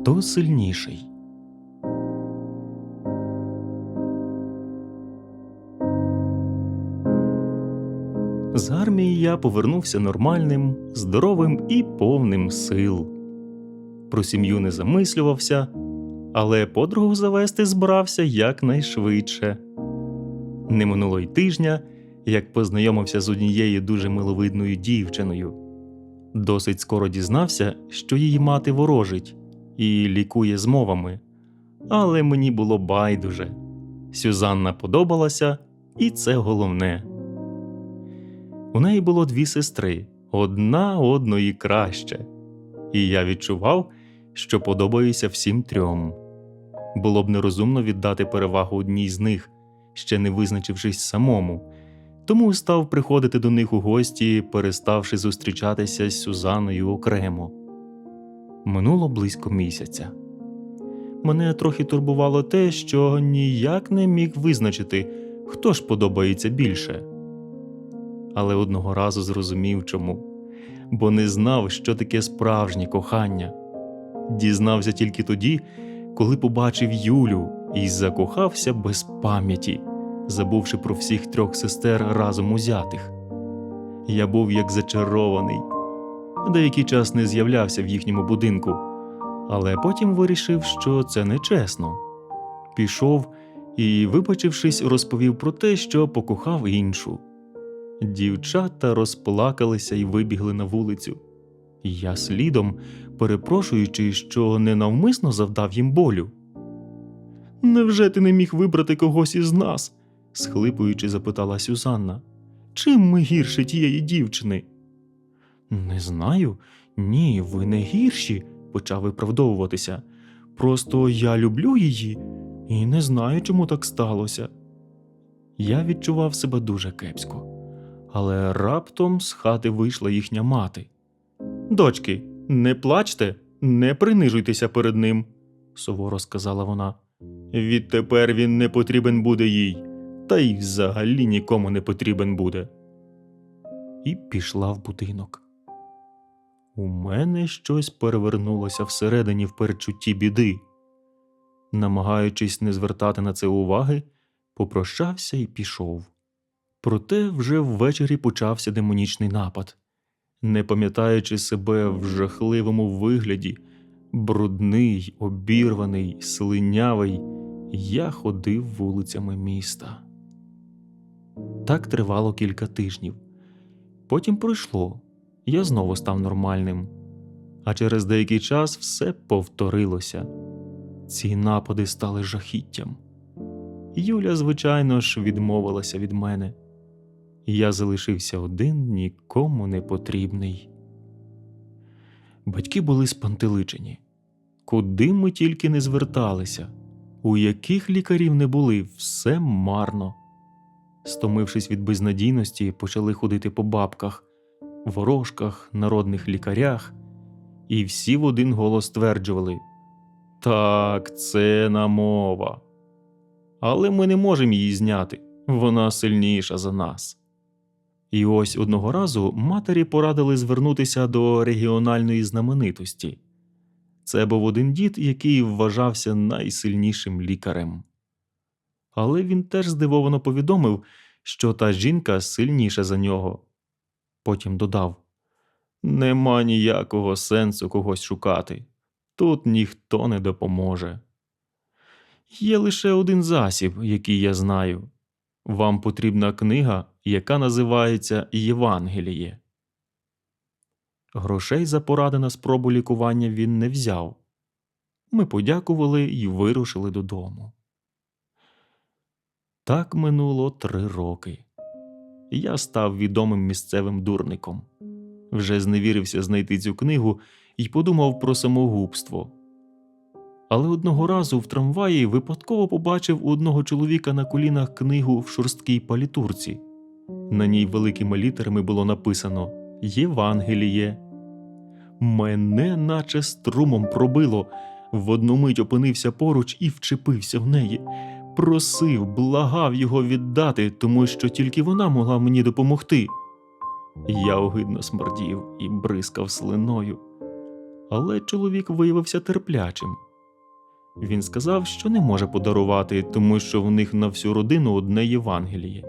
Хто сильніший? З армії я повернувся нормальним, здоровим і повним сил. Про сім'ю не замислювався, але подругу завести збирався якнайшвидше. Не минуло й тижня, як познайомився з однією дуже миловидною дівчиною. Досить скоро дізнався, що її мати ворожить і лікує змовами. Але мені було байдуже. Сюзанна подобалася, і це головне. У неї було дві сестри, одна одної краще, і я відчував, що подобаюся всім трьом. Було б нерозумно віддати перевагу одній з них, ще не визначившись самому, тому став приходити до них у гості, переставши зустрічатися з Сюзанною окремо. Минуло близько місяця. Мене трохи турбувало те, що ніяк не міг визначити, хто ж подобається більше. Але одного разу зрозумів чому, бо не знав, що таке справжнє кохання. Дізнався тільки тоді, коли побачив Юлю і закохався без пам'яті, забувши про всіх трьох сестер разом узятих. Я був як зачарований. Деякий час не з'являвся в їхньому будинку, але потім вирішив, що це нечесно. Пішов і, вибачившись, розповів про те, що покохав іншу. Дівчата розплакалися і вибігли на вулицю. Я слідом, перепрошуючи, що ненавмисно завдав їм болю. Невже ти не міг вибрати когось із нас? схлипуючи, запитала Сюзанна. Чим ми гірше тієї дівчини? Не знаю. Ні, ви не гірші, почав виправдовуватися. Просто я люблю її і не знаю, чому так сталося. Я відчував себе дуже кепсько, але раптом з хати вийшла їхня мати. Дочки, не плачте, не принижуйтеся перед ним, суворо сказала вона. Відтепер він не потрібен буде їй, та й взагалі нікому не потрібен буде. І пішла в будинок. У мене щось перевернулося всередині в перечутті біди. Намагаючись не звертати на це уваги, попрощався і пішов. Проте вже ввечері почався демонічний напад. Не пам'ятаючи себе в жахливому вигляді, брудний, обірваний, слинявий, я ходив вулицями міста. Так тривало кілька тижнів. Потім пройшло, я знову став нормальним. А через деякий час все повторилося. Ці напади стали жахіттям. Юля, звичайно ж, відмовилася від мене. Я залишився один, нікому не потрібний. Батьки були спантеличені. Куди ми тільки не зверталися, у яких лікарів не були, все марно. Стомившись від безнадійності, почали ходити по бабках, ворожках, народних лікарях, і всі в один голос стверджували Так, це намова. Але ми не можемо її зняти, вона сильніша за нас. І ось одного разу матері порадили звернутися до регіональної знаменитості. Це був один дід, який вважався найсильнішим лікарем. Але він теж здивовано повідомив, що та жінка сильніша за нього. Потім додав Нема ніякого сенсу когось шукати. Тут ніхто не допоможе. Є лише один засіб, який я знаю. Вам потрібна книга, яка називається Євангеліє. Грошей за поради на спробу лікування він не взяв. Ми подякували і вирушили додому. Так минуло три роки. Я став відомим місцевим дурником. Вже зневірився знайти цю книгу і подумав про самогубство. Але одного разу в трамваї випадково побачив у одного чоловіка на колінах книгу в шорсткій палітурці. На ній великими літерами було написано Євангеліє. Мене, наче струмом пробило, в одну мить опинився поруч і вчепився в неї. Просив, благав його віддати, тому що тільки вона могла мені допомогти. Я огидно смердів і бризкав слиною. Але чоловік виявився терплячим. Він сказав, що не може подарувати, тому що в них на всю родину одне Євангеліє.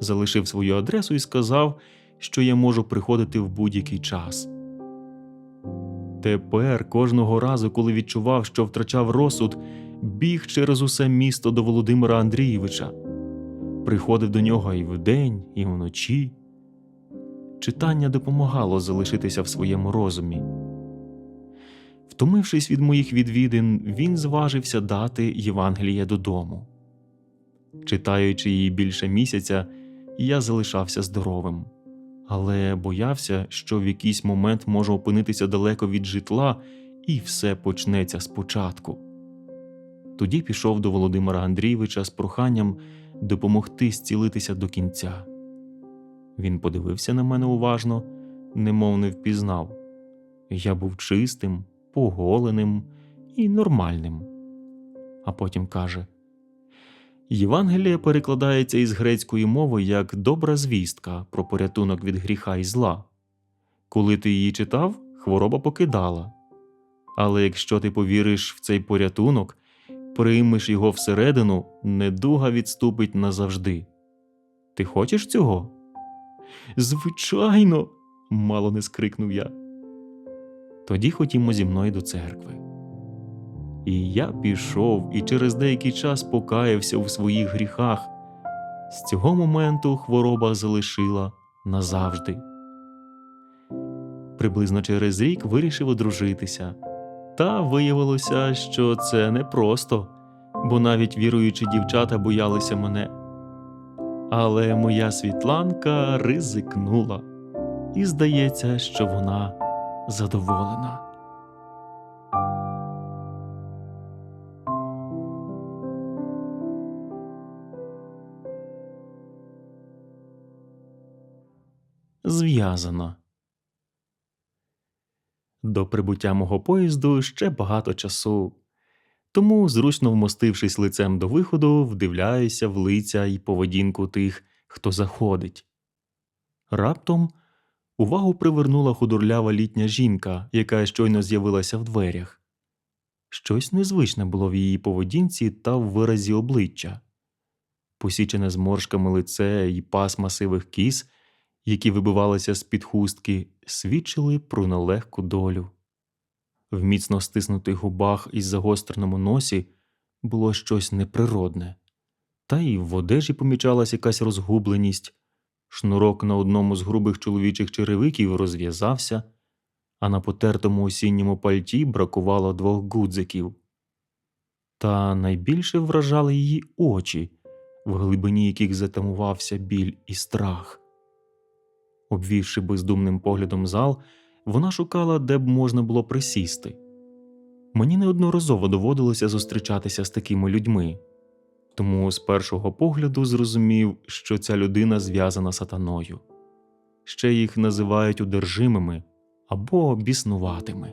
Залишив свою адресу і сказав, що я можу приходити в будь-який час. Тепер, кожного разу, коли відчував, що втрачав розсуд, біг через усе місто до Володимира Андрійовича, приходив до нього і вдень, і вночі. Читання допомагало залишитися в своєму розумі. Втомившись від моїх відвідин, він зважився дати Євангеліє додому. Читаючи її більше місяця, я залишався здоровим, але боявся, що в якийсь момент можу опинитися далеко від житла і все почнеться спочатку. Тоді пішов до Володимира Андрійовича з проханням допомогти зцілитися до кінця. Він подивився на мене уважно, немов не впізнав. Я був чистим, поголеним і нормальним. А потім каже: Євангелія перекладається із грецької мови як добра звістка про порятунок від гріха і зла. Коли ти її читав, хвороба покидала. Але якщо ти повіриш в цей порятунок, приймеш його всередину, недуга відступить назавжди. Ти хочеш цього? Звичайно, мало не скрикнув я. Тоді ходімо зі мною до церкви. І я пішов і через деякий час покаявся у своїх гріхах. З цього моменту хвороба залишила назавжди. Приблизно через рік вирішив одружитися, та виявилося, що це непросто, бо навіть віруючі дівчата боялися мене. Але моя світланка ризикнула, і здається, що вона задоволена. Зв'язано. До прибуття мого поїзду ще багато часу, тому, зручно вмостившись лицем до виходу, вдивляюся в лиця і поведінку тих, хто заходить. Раптом увагу привернула худорлява літня жінка, яка щойно з'явилася в дверях. Щось незвичне було в її поведінці та в виразі обличчя. Посічене зморшками лице і пасма сивих кіз, які вибивалися з під хустки, свідчили про нелегку долю. В міцно стиснутих губах і загостреному носі було щось неприродне, та й в одежі помічалась якась розгубленість. Шнурок на одному з грубих чоловічих черевиків розв'язався, а на потертому осінньому пальті бракувало двох гудзиків. Та найбільше вражали її очі, в глибині яких затамувався біль і страх. Обвівши бездумним поглядом зал, вона шукала, де б можна було присісти. Мені неодноразово доводилося зустрічатися з такими людьми, тому з першого погляду зрозумів, що ця людина зв'язана сатаною. Ще їх називають удержимими або біснуватими.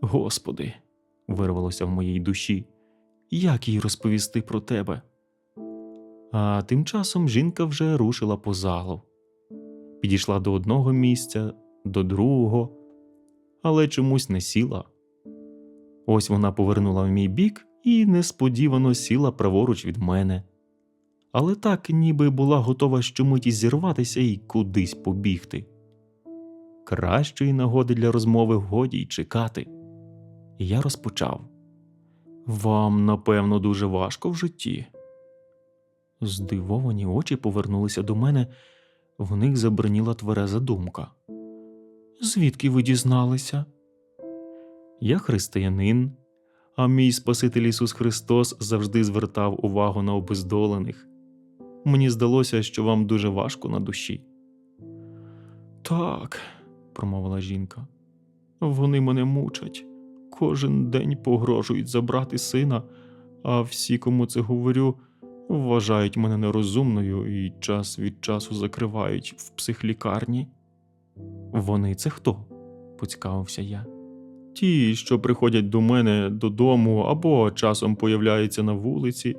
Господи, вирвалося в моїй душі, як їй розповісти про тебе? А тим часом жінка вже рушила по залу, підійшла до одного місця, до другого, але чомусь не сіла. Ось вона повернула в мій бік і несподівано сіла праворуч від мене, але так, ніби була готова щомиті зірватися і кудись побігти. Кращої нагоди для розмови годі й чекати. І я розпочав. Вам, напевно, дуже важко в житті. Здивовані очі повернулися до мене, в них забриніла твереза думка. Звідки ви дізналися? Я християнин, а мій Спаситель Ісус Христос завжди звертав увагу на обездолених. Мені здалося, що вам дуже важко на душі. Так, промовила жінка, вони мене мучать. Кожен день погрожують забрати сина, а всі, кому це говорю, вважають мене нерозумною і час від часу закривають в психлікарні. Вони це хто? поцікавився я. Ті, що приходять до мене додому або часом появляються на вулиці.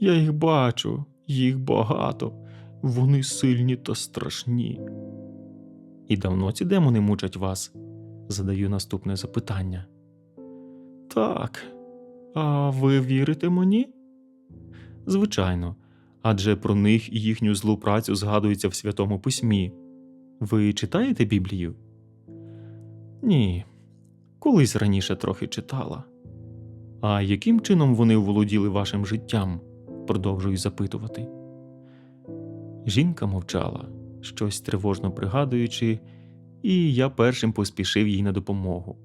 Я їх бачу, їх багато, вони сильні та страшні. І давно ці демони мучать вас? Задаю наступне запитання. Так. А ви вірите мені? Звичайно, адже про них і їхню злу працю згадується в Святому Письмі. Ви читаєте Біблію? Ні. Колись раніше трохи читала. А яким чином вони володіли вашим життям? продовжую запитувати. Жінка мовчала, щось тривожно пригадуючи, і я першим поспішив їй на допомогу.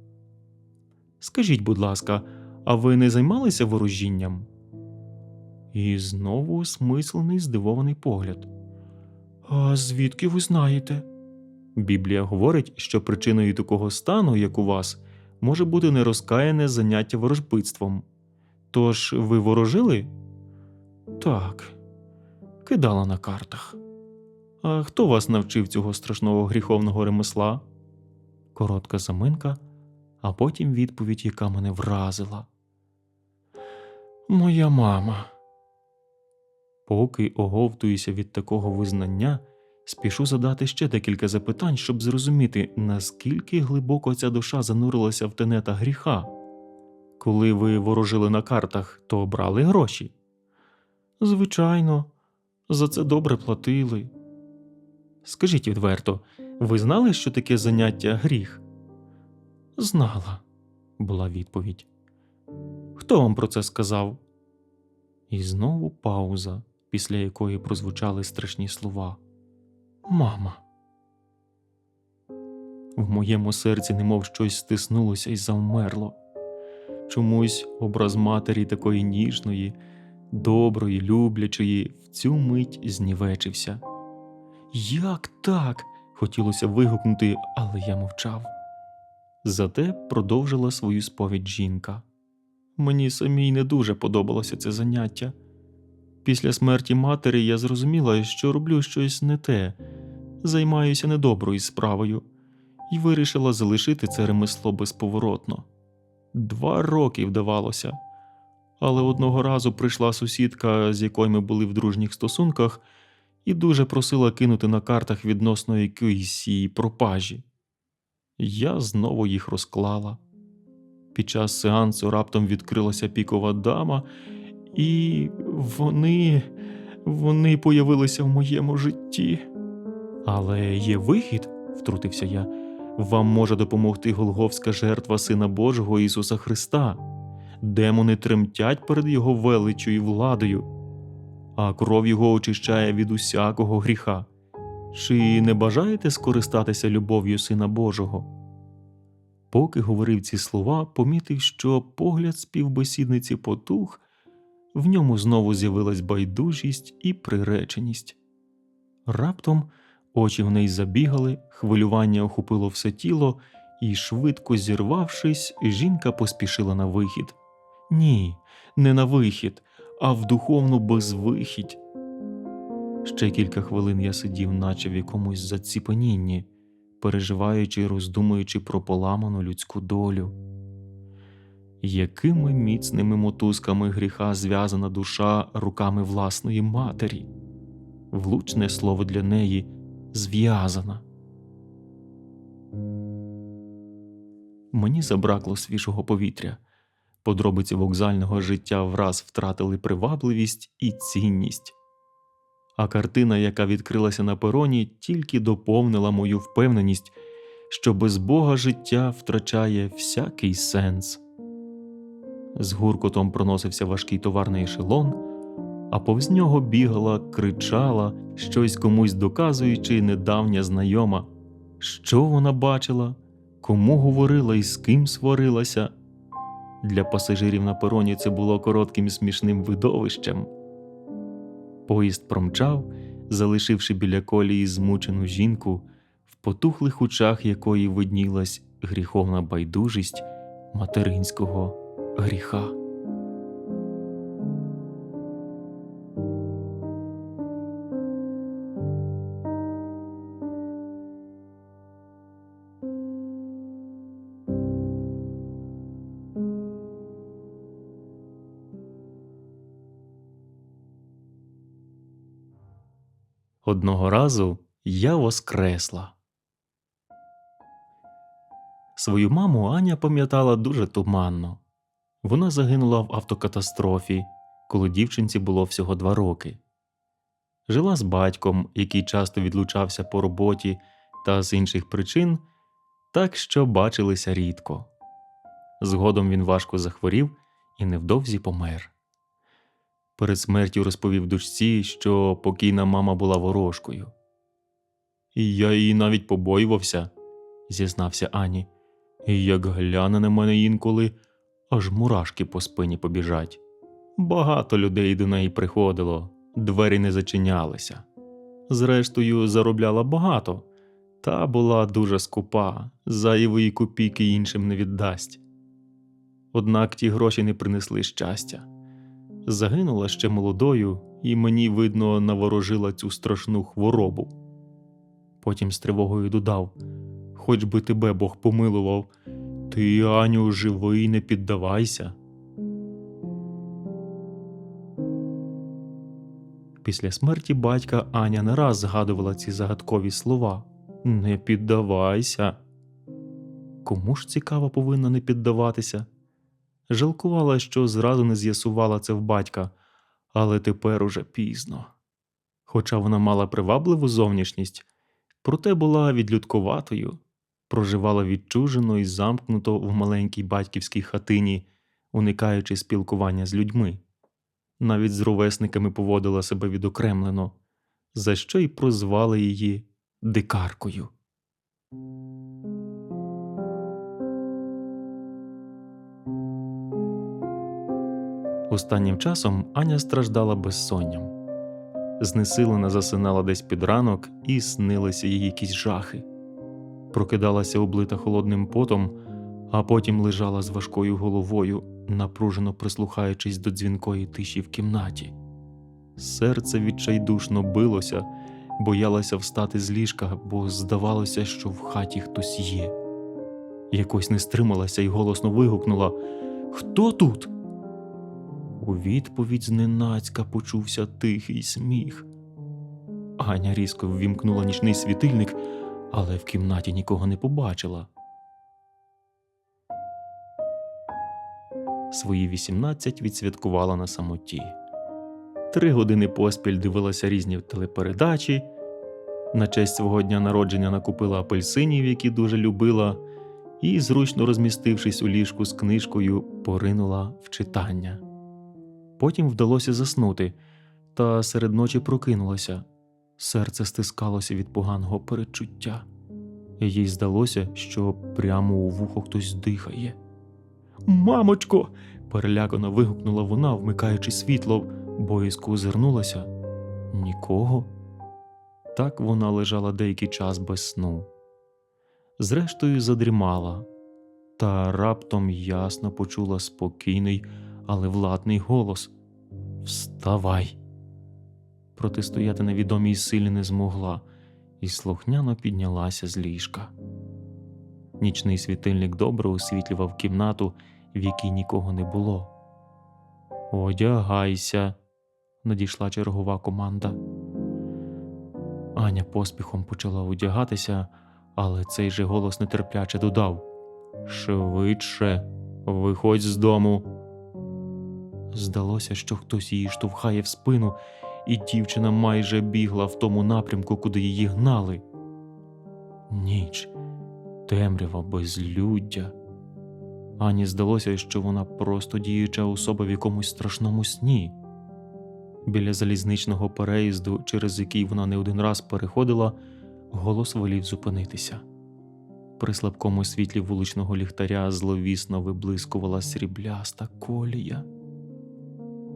Скажіть, будь ласка, а ви не займалися ворожінням? І знову осмислений здивований погляд. А звідки ви знаєте? Біблія говорить, що причиною такого стану, як у вас, може бути нерозкаяне заняття ворожбитством. Тож ви ворожили? Так, кидала на картах. А хто вас навчив цього страшного гріховного ремесла? Коротка заминка, а потім відповідь, яка мене вразила. Моя мама. Поки оговтуюся від такого визнання, спішу задати ще декілька запитань, щоб зрозуміти, наскільки глибоко ця душа занурилася в тенета гріха. Коли ви ворожили на картах, то брали гроші? Звичайно, за це добре платили. Скажіть відверто, ви знали, що таке заняття гріх? Знала, була відповідь. Хто вам про це сказав? І знову пауза, після якої прозвучали страшні слова. Мама. В моєму серці немов щось стиснулося і завмерло. Чомусь образ матері такої ніжної, доброї, люблячої, в цю мить знівечився. Як так? хотілося вигукнути, але я мовчав. Зате продовжила свою сповідь жінка. Мені самій не дуже подобалося це заняття. Після смерті матері я зрозуміла, що роблю щось не те, займаюся недоброю справою, і вирішила залишити це ремесло безповоротно. Два роки вдавалося. Але одного разу прийшла сусідка, з якою ми були в дружніх стосунках, і дуже просила кинути на картах відносно якоїсь її пропажі. Я знову їх розклала. Під час сеансу раптом відкрилася пікова дама, і вони, вони появилися в моєму житті. Але є вихід, втрутився я. Вам може допомогти Голговська жертва Сина Божого Ісуса Христа. Демони тремтять перед Його величю і владою, а кров Його очищає від усякого гріха. Чи не бажаєте скористатися любов'ю Сина Божого? Поки говорив ці слова, помітив, що погляд співбесідниці потух, в ньому знову з'явилась байдужість і приреченість. Раптом очі в неї забігали, хвилювання охопило все тіло, і, швидко зірвавшись, жінка поспішила на вихід. Ні, не на вихід, а в духовну безвихідь. Ще кілька хвилин я сидів, наче в якомусь заціпанінні, переживаючи і роздумуючи про поламану людську долю. Якими міцними мотузками гріха зв'язана душа руками власної матері, влучне слово для неї зв'язана. Мені забракло свіжого повітря. Подробиці вокзального життя враз втратили привабливість і цінність. А картина, яка відкрилася на пероні, тільки доповнила мою впевненість, що без Бога життя втрачає всякий сенс. З гуркотом проносився важкий товарний ешелон, а повз нього бігала, кричала, щось комусь доказуючи недавня знайома. Що вона бачила, кому говорила і з ким сварилася. Для пасажирів на пероні це було коротким смішним видовищем. Поїзд промчав, залишивши біля колії змучену жінку, в потухлих очах якої виднілась гріховна байдужість материнського гріха. Одного разу я воскресла. Свою маму Аня пам'ятала дуже туманно. Вона загинула в автокатастрофі, коли дівчинці було всього два роки. Жила з батьком, який часто відлучався по роботі та з інших причин, так що бачилися рідко. Згодом він важко захворів і невдовзі помер. Перед смертю розповів дочці, що покійна мама була ворожкою. І я її навіть побоювався, зізнався Ані. І як гляне на мене інколи, аж мурашки по спині побіжать. Багато людей до неї приходило, двері не зачинялися. Зрештою, заробляла багато, та була дуже скупа, зайвої копійки іншим не віддасть. Однак ті гроші не принесли щастя. Загинула ще молодою, і мені, видно, наворожила цю страшну хворобу. Потім з тривогою додав Хоч би тебе Бог помилував, ти, Аню, живий, не піддавайся. Після смерті батька Аня не раз згадувала ці загадкові слова Не піддавайся. Кому ж цікаво повинна не піддаватися? Жалкувала, що зразу не з'ясувала це в батька, але тепер уже пізно. Хоча вона мала привабливу зовнішність, проте була відлюдкуватою, проживала відчужено і замкнуто в маленькій батьківській хатині, уникаючи спілкування з людьми. Навіть з ровесниками поводила себе відокремлено, за що й прозвали її дикаркою. Останнім часом Аня страждала безсонням. Знесилена засинала десь під ранок і снилися їй якісь жахи. Прокидалася облита холодним потом, а потім лежала з важкою головою, напружено прислухаючись до дзвінкої тиші в кімнаті. Серце відчайдушно билося, боялася встати з ліжка, бо здавалося, що в хаті хтось є. Якось не стрималася і голосно вигукнула Хто тут? У відповідь зненацька почувся тихий сміх. Аня різко ввімкнула нічний світильник, але в кімнаті нікого не побачила. Свої 18 відсвяткувала на самоті. Три години поспіль дивилася різні телепередачі. На честь свого дня народження накупила апельсинів, які дуже любила, і, зручно розмістившись у ліжку з книжкою, поринула в читання. Потім вдалося заснути, та серед ночі прокинулася. Серце стискалося від поганого передчуття. Їй здалося, що прямо у вухо хтось дихає. Мамочко. перелякано вигукнула вона, вмикаючи світло, боязко озирнулася. Нікого. Так вона лежала деякий час без сну. Зрештою, задрімала, та раптом ясно почула спокійний, але владний голос Вставай. Протистояти невідомій силі не змогла і слухняно піднялася з ліжка. Нічний світильник добре освітлював кімнату, в якій нікого не було. Одягайся, надійшла чергова команда. Аня поспіхом почала одягатися, але цей же голос нетерпляче додав Швидше, виходь з дому. Здалося, що хтось її штовхає в спину, і дівчина майже бігла в тому напрямку, куди її гнали. Ніч, темрява, безлюддя. Ані здалося, що вона просто діюча особа в якомусь страшному сні. Біля залізничного переїзду, через який вона не один раз переходила, голос волів зупинитися. При слабкому світлі вуличного ліхтаря зловісно виблискувала срібляста колія.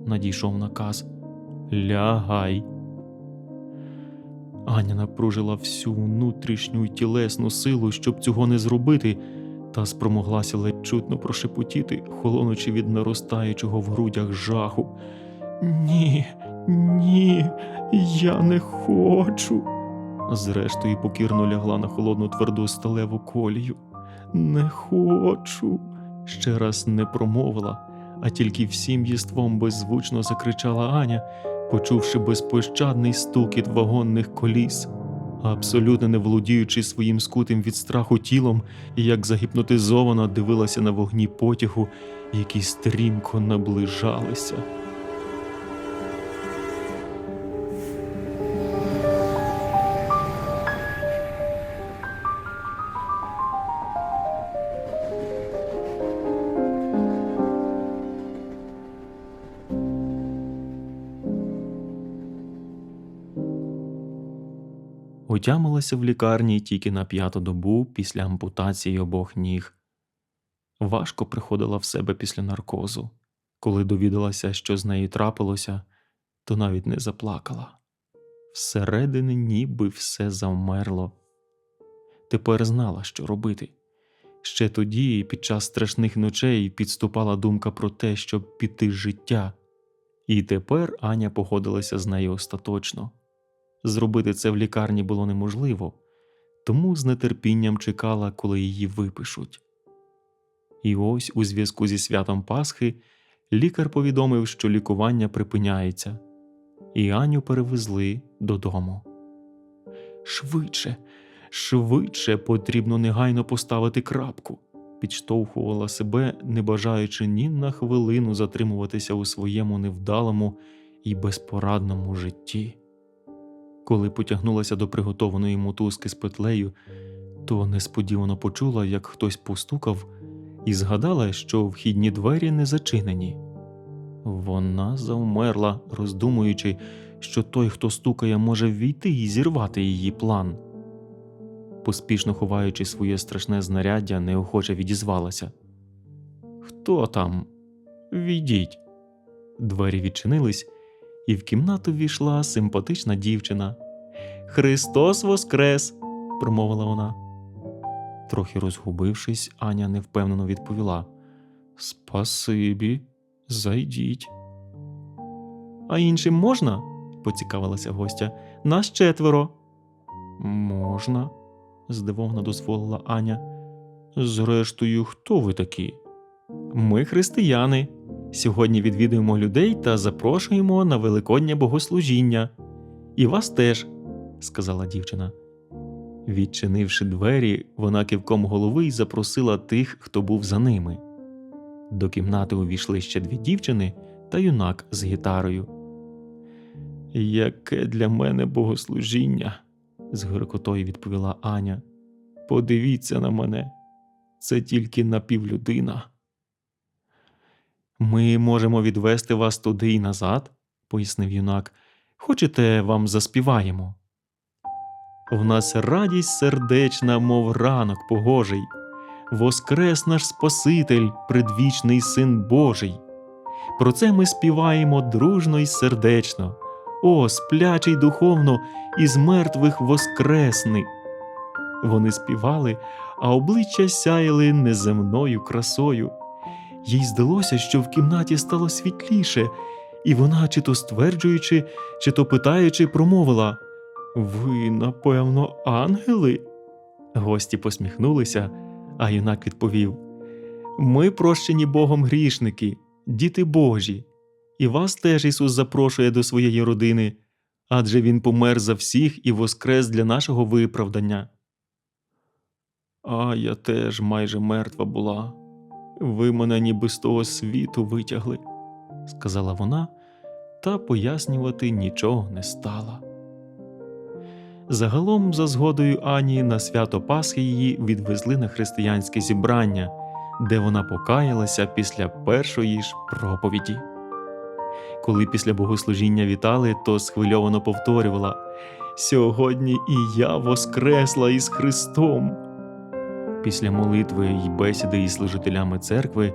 Надійшов наказ Лягай. Аня напружила всю внутрішню й тілесну силу, щоб цього не зробити, та спромоглася ледь чутно прошепотіти, холонучи від наростаючого в грудях жаху. Ні, ні, я не хочу. Зрештою, покірно лягла на холодну тверду сталеву колію. Не хочу. Ще раз не промовила, а тільки всім єством беззвучно закричала Аня, почувши безпощадний стукіт вагонних коліс, абсолютно не володіючи своїм скутим від страху тілом, як загіпнотизована дивилася на вогні потягу, які стрімко наближалися. Отямилася в лікарні тільки на п'яту добу після ампутації обох ніг. Важко приходила в себе після наркозу. Коли довідалася, що з нею трапилося, то навіть не заплакала. Всередині ніби все завмерло. Тепер знала, що робити. Ще тоді, під час страшних ночей, підступала думка про те, щоб піти з життя, і тепер Аня погодилася з нею остаточно. Зробити це в лікарні було неможливо, тому з нетерпінням чекала, коли її випишуть. І ось у зв'язку зі святом Пасхи лікар повідомив, що лікування припиняється, і Аню перевезли додому. Швидше, швидше потрібно негайно поставити крапку, підштовхувала себе, не бажаючи ні на хвилину затримуватися у своєму невдалому і безпорадному житті. Коли потягнулася до приготованої мотузки з петлею, то несподівано почула, як хтось постукав, і згадала, що вхідні двері не зачинені. Вона завмерла, роздумуючи, що той, хто стукає, може ввійти і зірвати її план. Поспішно ховаючи своє страшне знаряддя, неохоче відізвалася. Хто там? Відіть. Двері відчинились, і в кімнату ввійшла симпатична дівчина. Христос Воскрес! промовила вона. Трохи розгубившись, Аня невпевнено відповіла Спасибі, зайдіть. А іншим можна? поцікавилася гостя. Нас четверо. Можна, здивовано дозволила Аня. Зрештою, хто ви такі? Ми християни. Сьогодні відвідуємо людей та запрошуємо на великоднє богослужіння. І вас теж, сказала дівчина. Відчинивши двері, вона кивком голови й запросила тих, хто був за ними. До кімнати увійшли ще дві дівчини та юнак з гітарою. Яке для мене богослужіння, з гіркотою відповіла Аня. Подивіться на мене, це тільки напівлюдина. Ми можемо відвести вас туди і назад, пояснив юнак. Хочете, вам заспіваємо? В нас радість сердечна, мов ранок погожий, воскрес наш Спаситель, предвічний Син Божий. Про це ми співаємо дружно й сердечно, о, сплячий духовно, із мертвих воскресни. Вони співали, а обличчя сяяли неземною красою. Їй здалося, що в кімнаті стало світліше, і вона, чи то стверджуючи, чи то питаючи, промовила Ви, напевно, ангели? Гості посміхнулися, а юнак відповів Ми прощені Богом грішники, діти Божі, і вас теж Ісус запрошує до своєї родини, адже Він помер за всіх і воскрес для нашого виправдання. А я теж майже мертва була. Ви мене ніби з того світу витягли, сказала вона, та пояснювати нічого не стала. Загалом, за згодою Ані, на свято Пасхи її відвезли на християнське зібрання, де вона покаялася після першої ж проповіді. Коли після богослужіння вітали, то схвильовано повторювала Сьогодні і я воскресла із Христом. Після молитви й бесіди із служителями церкви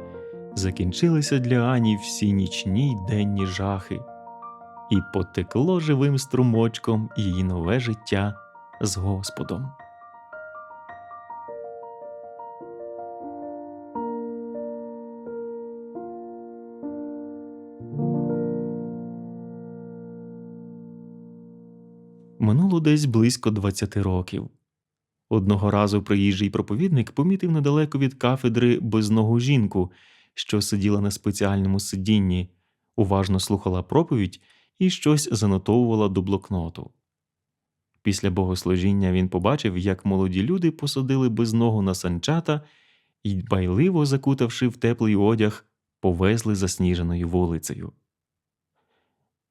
закінчилися для Ані всі нічні й денні жахи, і потекло живим струмочком її нове життя з Господом. Минуло десь близько 20 років. Одного разу приїжджий проповідник помітив недалеко від кафедри безногу жінку, що сиділа на спеціальному сидінні, уважно слухала проповідь і щось занотовувала до блокноту. Після богослужіння він побачив, як молоді люди посадили безногу на санчата і, дбайливо закутавши в теплий одяг, повезли засніженою вулицею.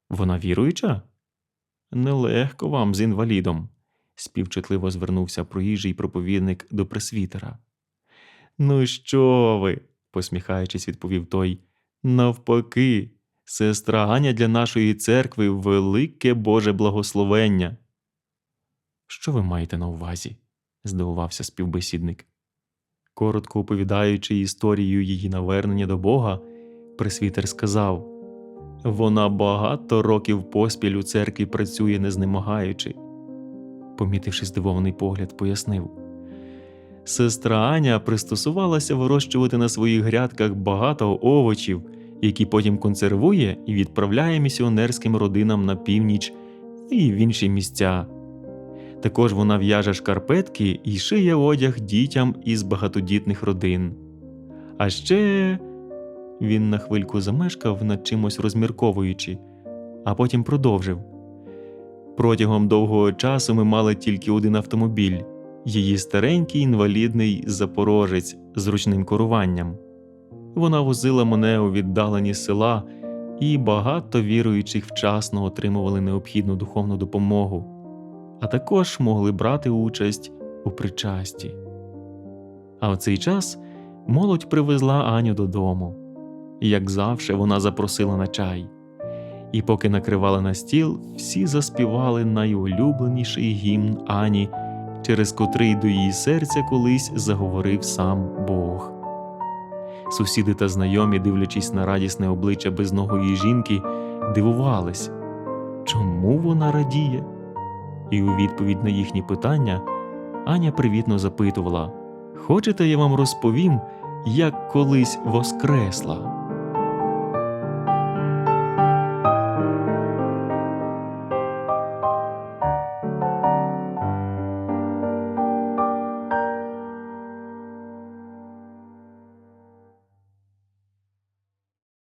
Вона віруюча? Нелегко вам з інвалідом, співчутливо звернувся проїжджий проповідник до пресвітера. Ну, що ви? посміхаючись, відповів той. Навпаки, сестра Аня для нашої церкви велике Боже благословення. Що ви маєте на увазі? здивувався співбесідник. Коротко оповідаючи історію її навернення до Бога, пресвітер сказав вона багато років поспіль у церкві працює, не знемагаючи. Помітивши здивований погляд, пояснив. Сестра Аня пристосувалася вирощувати на своїх грядках багато овочів, які потім консервує і відправляє місіонерським родинам на північ і в інші місця. Також вона в'яже шкарпетки і шиє одяг дітям із багатодітних родин. А ще він на хвильку замешкав над чимось розмірковуючи, а потім продовжив. Протягом довгого часу ми мали тільки один автомобіль її старенький інвалідний запорожець з ручним керуванням. Вона возила мене у віддалені села, і багато віруючих вчасно отримували необхідну духовну допомогу, а також могли брати участь у причасті. А в цей час молодь привезла Аню додому. Як завше, вона запросила на чай. І поки накривали на стіл, всі заспівали найулюбленіший гімн Ані, через котрий до її серця колись заговорив сам Бог. Сусіди та знайомі, дивлячись на радісне обличчя безногої жінки, дивувались, чому вона радіє? І у відповідь на їхні питання Аня привітно запитувала: Хочете, я вам розповім, як колись воскресла?